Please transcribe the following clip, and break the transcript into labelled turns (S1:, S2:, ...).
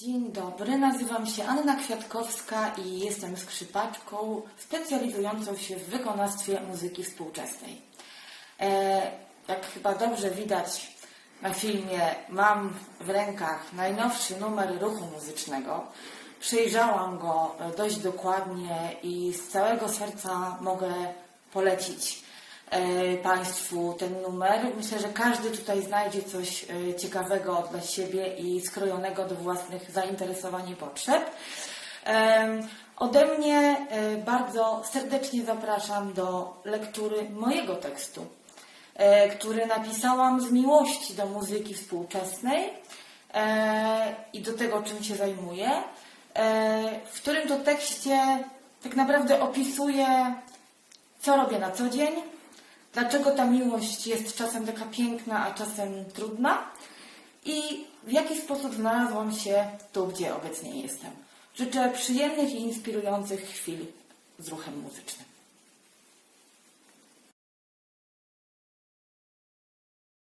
S1: Dzień dobry, nazywam się Anna Kwiatkowska i jestem skrzypaczką specjalizującą się w wykonawstwie muzyki współczesnej. E, jak chyba dobrze widać na filmie, mam w rękach najnowszy numer ruchu muzycznego. Przejrzałam go e, dość dokładnie i z całego serca mogę polecić Państwu ten numer. Myślę, że każdy tutaj znajdzie coś e, ciekawego dla siebie i skrojonego do własnych zainteresowań i potrzeb. Ode mnie e, bardzo serdecznie zapraszam do lektury mojego tekstu, e, który napisałam z miłości do muzyki współczesnej e, i do tego, czym się zajmuję, e, w którym to tekście tak naprawdę opisuję, co robię na co dzień, dlaczego ta miłość jest czasem taka piękna, a czasem trudna i w jaki sposób znalazłam się tu, gdzie obecnie jestem. Życzę przyjemnych i inspirujących chwil z ruchem muzycznym.